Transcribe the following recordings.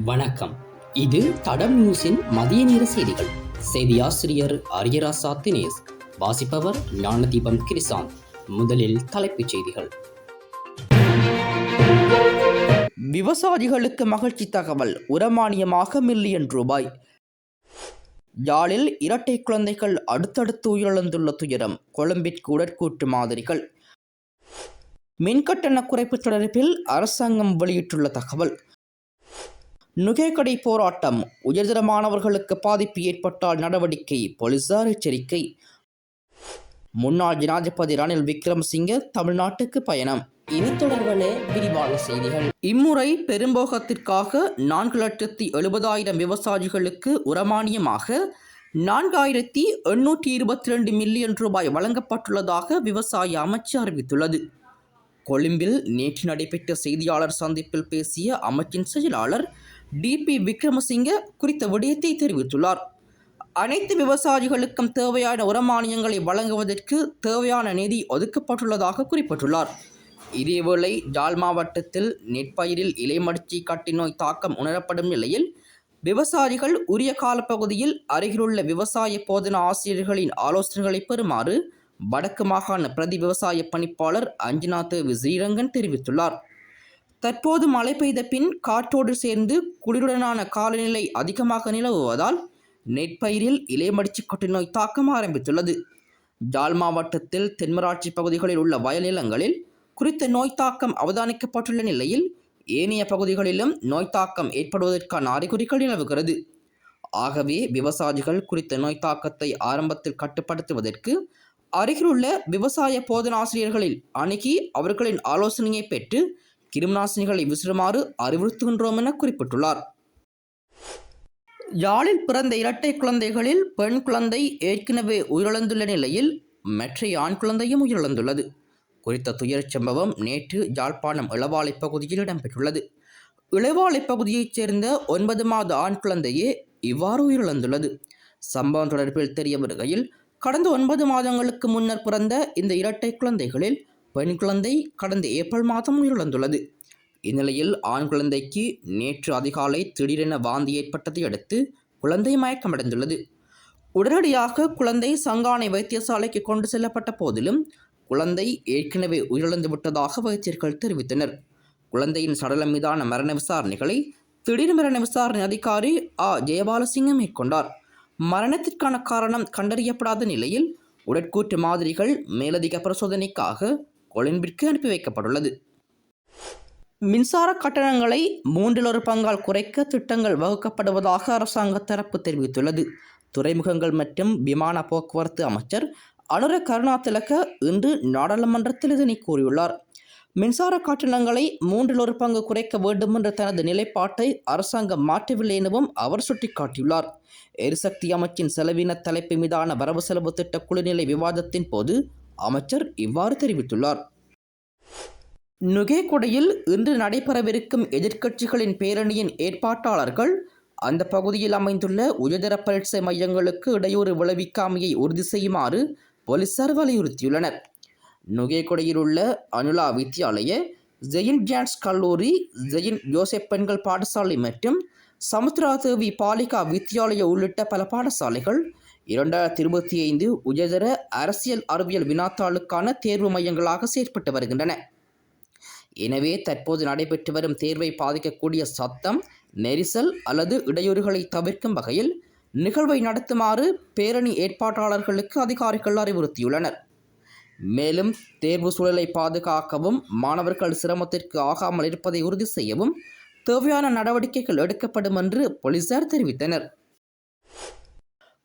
வணக்கம். இது தடம் நியூஸின் மதிய நேர செய்திகள். செய்தி ஆசிரியர் அரியராசா தினேஷ் வாசிப்பவர் ஞானதீபம் கிரிசாந்த் முதலில் தலைப்புச் செய்திகள். விவசாயிகளுக்கு மகிழ்ச்சி தகவல் உரமானியமாக மில்லியன் ரூபாய். யாழில் இரட்டை குழந்தைகள் அடுத்தடுத்து உயிரிழந்துள்ள துயரம் கொழும்பிற்கு உடற்கூட்டு மாதிரிகள். மின்கட்டண குறைப்பு தொடர்பில் அரசாங்கம் வெளியிட்டுள்ள தகவல் நுகேகடை போராட்டம் உயர்தர மாணவர்களுக்கு பாதிப்பு ஏற்பட்டால் நடவடிக்கை போலீசார் எச்சரிக்கை. முன்னாள் ஜனாதிபதி ரணில் விக்ரம்சிங்க தமிழ்நாட்டுக்கு பயணம். இது தொடர்பான விரிவான செய்திகள். இம்முறை பெரும்போகத்திற்காக நான்கு லட்சத்தி எழுபதாயிரம் விவசாயிகளுக்கு உரமானியமாக நான்காயிரத்தி எண்ணூற்றி இருபத்தி ரெண்டு மில்லியன் ரூபாய் வழங்கப்பட்டுள்ளதாக விவசாய அமைச்சு அறிவித்துள்ளது. கொழும்பில் நேற்று நடைபெற்ற செய்தியாளர் சந்திப்பில் பேசிய அமைச்சின் செயலாளர் டிபி விக்ரமசிங்க குறித்த விடயத்தை தெரிவித்துள்ளார். அனைத்து விவசாயிகளுக்கும் தேவையான உரமானியங்களை வழங்குவதற்கு தேவையான நிதி ஒதுக்கப்பட்டுள்ளதாக குறிப்பிட்டுள்ளார். இதேவேளை ஜாழ் மாவட்டத்தில் நெற்பயிரில் இலைமடிச்சி கட்டி நோய் தாக்கம் உணரப்படும் நிலையில் விவசாயிகள் உரிய காலப்பகுதியில் அருகிலுள்ள விவசாய போதனா ஆசிரியர்களின் ஆலோசனைகளை பெறுமாறு வடக்கு மாகாண பிரதி விவசாய பணிப்பாளர் அஞ்சனா தேவி ஸ்ரீரங்கன் தெரிவித்துள்ளார். தற்போது மழை பெய்த பின் காற்றோடு சேர்ந்து குளிருடனான காலநிலை அதிகமாக நிலவுவதால் நெற்பயிரில் இலைமடிச்சு கொட்டு நோய் தாக்கம் ஆரம்பித்துள்ளது. ஜால் மாவட்டத்தில் தென்மராட்சி பகுதிகளில் உள்ள வயல் நிலங்களில் குறித்த நோய் தாக்கம் அவதானிக்கப்பட்டுள்ள நிலையில் ஏனைய பகுதிகளிலும் நோய் தாக்கம் ஏற்படுவதற்கான அறிகுறிகள் நிலவுகிறது. ஆகவே விவசாயிகள் குறித்த நோய் தாக்கத்தை ஆரம்பத்தில் கட்டுப்படுத்துவதற்கு அருகிலுள்ள விவசாய போதனாசிரியர்களில் அணுகி அவர்களின் ஆலோசனையை பெற்று கிருமிநாசினிகளை விசிறுமாறு அறிவுறுத்துகின்றோம் என குறிப்பிட்டுள்ளார். யாழில் பிறந்த இரட்டை குழந்தைகளில் பெண் குழந்தை ஏற்கனவே உயிரிழந்துள்ள நிலையில் மற்ற ஆண் குழந்தையும் உயிரிழந்துள்ளது. குறித்த துயரச் சம்பவம் நேற்று யாழ்ப்பாணம் இளவாலை பகுதியில் இடம்பெற்றுள்ளது. இளவாலை பகுதியைச் சேர்ந்த ஒன்பது மாத ஆண் குழந்தையே இவ்வாறு உயிரிழந்துள்ளது. சம்பவம் தொடர்பில் தெரிய வருகையில் கடந்த ஒன்பது மாதங்களுக்கு முன்னர் பிறந்த இந்த இரட்டை குழந்தைகளில் பெண் குழந்தை கடந்த ஏப்ரல் மாதம் உயிரிழந்துள்ளது. இந்நிலையில் ஆண் குழந்தைக்கு நேற்று அதிகாலை திடீரென வாந்தி ஏற்பட்டதை அடுத்து குழந்தை மயக்கமடைந்துள்ளது. உடனடியாக குழந்தை சங்கானை வைத்தியசாலைக்கு கொண்டு செல்லப்பட்ட போதிலும் குழந்தை ஏற்கனவே உயிரிழந்து விட்டதாக வைத்தியர்கள் தெரிவித்தனர். குழந்தையின் சடலம் மீதான மரண விசாரணைகளை திடீர் மரண விசாரணை அதிகாரி ஆ. ஜெயபாலசிங்கம் மேற்கொண்டார். மரணத்திற்கான காரணம் கண்டறியப்படாத நிலையில் உடற்கூற்று மாதிரிகள் மேலதிக பரிசோதனைக்காக கொழும்பிற்கு அனுப்பி வைக்கப்பட்டுள்ளது. மின்சார கட்டணங்களை மூன்றில் ஒரு பங்கால் குறைக்க திட்டங்கள் வகுக்கப்படுவதாக அரசாங்க தரப்பு தெரிவித்துள்ளது. துறைமுகங்கள் மற்றும் விமான போக்குவரத்து அமைச்சர் அனுர கருணாதிலக இன்று நாடாளுமன்றத்தில் இதனை கூறியுள்ளார். மின்சார கட்டணங்களை மூன்றில் ஒரு பங்கு குறைக்க வேண்டும் என்ற தனது நிலைப்பாட்டை அரசாங்கம் மாற்றவில்லை எனவும் அவர் சுட்டிக்காட்டியுள்ளார். எரிசக்தி அமைச்சின் செலவின தலைப்பு மீதான வரவு செலவு திட்ட குழுநிலை விவாதத்தின் போது அமைச்சர் இவ்வாறு தெரிவித்துள்ளார். நுகேகுடையில் இன்று நடைபெறவிருக்கும் எதிர்க்கட்சிகளின் பேரணியின் ஏற்பாட்டாளர்கள் அந்த பகுதியில் அமைந்துள்ள உயர்தர பரீட்சை மையங்களுக்கு இடையூறு விளைவிக்காமையை உறுதி செய்யுமாறு போலீசார் வலியுறுத்தியுள்ளனர். நுகேகுடையில் உள்ள அனுலா வித்யாலய ஜெயின் ஜான்ஸ் கல்லூரி ஜெயின் ஜோசப் பெண்கள் பாடசாலை மற்றும் சமுத்திராதேவி பாலிகா வித்யாலயா உள்ளிட்ட பல பாடசாலைகள் இரண்டாயிரத்தி இருபத்தி ஐந்து உயர்தர அரசியல் அறிவியல் வினாத்தாளுக்கான தேர்வு மையங்களாக செயற்பட்டு வருகின்றன. எனவே தற்போது நடைபெற்று வரும் தேர்வை பாதிக்கக்கூடிய சத்தம் நெரிசல் அல்லது இடையூறுகளை தவிர்க்கும் வகையில் நிகழ்வை நடத்துமாறு பேரணி ஏற்பாட்டாளர்களுக்கு அதிகாரிகள் அறிவுறுத்தியுள்ளனர். மேலும் தேர்வு சூழலை பாதுகாக்கவும் மாணவர்கள் சிரமத்திற்கு ஆகாமல் இருப்பதை உறுதி செய்யவும் தேவையான நடவடிக்கைகள் எடுக்கப்படும் என்று போலீசார் தெரிவித்தனர்.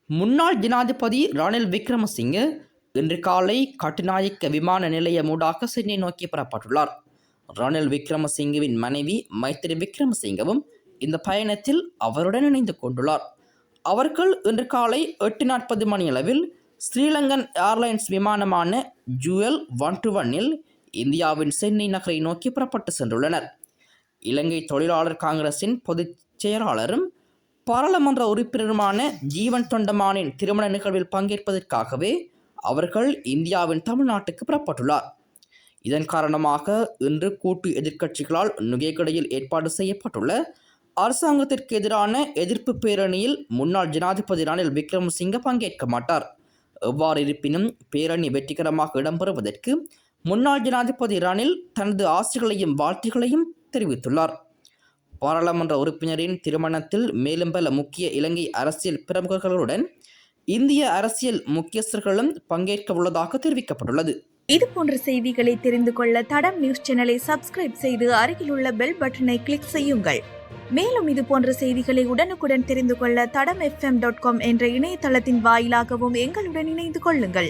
முன்னாள் ஜனாதிபதி ரணில் விக்ரமசிங்கே இன்று காலை கட்டுநாயக்க விமான நிலையமூடாக சென்னை நோக்கி புறப்பட்டுள்ளார். ரணில் விக்ரமசிங்கவின் மனைவி மைத்திரி விக்ரமசிங்கவும் இந்த பயணத்தில் அவருடன் இணைந்து கொண்டுள்ளார். அவர்கள் இன்று காலை எட்டு நாற்பது மணியளவில் ஸ்ரீலங்கன் ஏர்லைன்ஸ் விமானமான ஜுவல் ஒன் டு ஒன்னில் இந்தியாவின் சென்னை நகரை நோக்கி புறப்பட்டு சென்றுள்ளனர். இலங்கை தொழிலாளர் காங்கிரசின் பொதுச் செயலாளரும் பாராளுமன்ற உறுப்பினருமான ஜீவன் தொண்டமானின் திருமண நிகழ்வில் பங்கேற்பதற்காகவே அவர்கள் இந்தியாவின் தமிழ்நாட்டுக்கு புறப்பட்டுள்ளார். இதன் காரணமாக இன்று கூட்டு எதிர்க்கட்சிகளால் நுகைக்கடையில் ஏற்பாடு செய்யப்பட்டுள்ள அரசாங்கத்திற்கு எதிரான எதிர்ப்பு பேரணியில் முன்னாள் ஜனாதிபதி ரணில் விக்ரமசிங்க பங்கேற்க மாட்டார். எவ்வாறு இருப்பினும் பேரணி வெற்றிகரமாக இடம்பெறுவதற்கு முன்னாள் ஜனாதிபதி ரணில் தனது ஆசைகளையும் வாழ்த்துகளையும் தெரிவித்துள்ளார். பாராளுமன்ற உறுப்பினரின் திருமணத்தில் மேலும் பல முக்கிய இலங்கை அரசியல் பிரமுகர்களுடன் இந்திய அரசியல் முக்கியஸ்தர்களும் பங்கேற்க உள்ளதாக தெரிவிக்கப்பட்டுள்ளது. இது போன்ற செய்திகளை தெரிந்து கொள்ள தடம் நியூஸ் சேனலை சப்ஸ்கிரைப் செய்து அருகிலுள்ள பெல் பட்டனை கிளிக் செய்யுங்கள். மேலும் இது போன்ற செய்திகளை உடனுக்குடன் தெரிந்து கொள்ள தடம் எஃப்எம் டாட் காம் என்ற இணையதளத்தின் வாயிலாகவும் எங்களுடன் இணைந்து கொள்ளுங்கள்.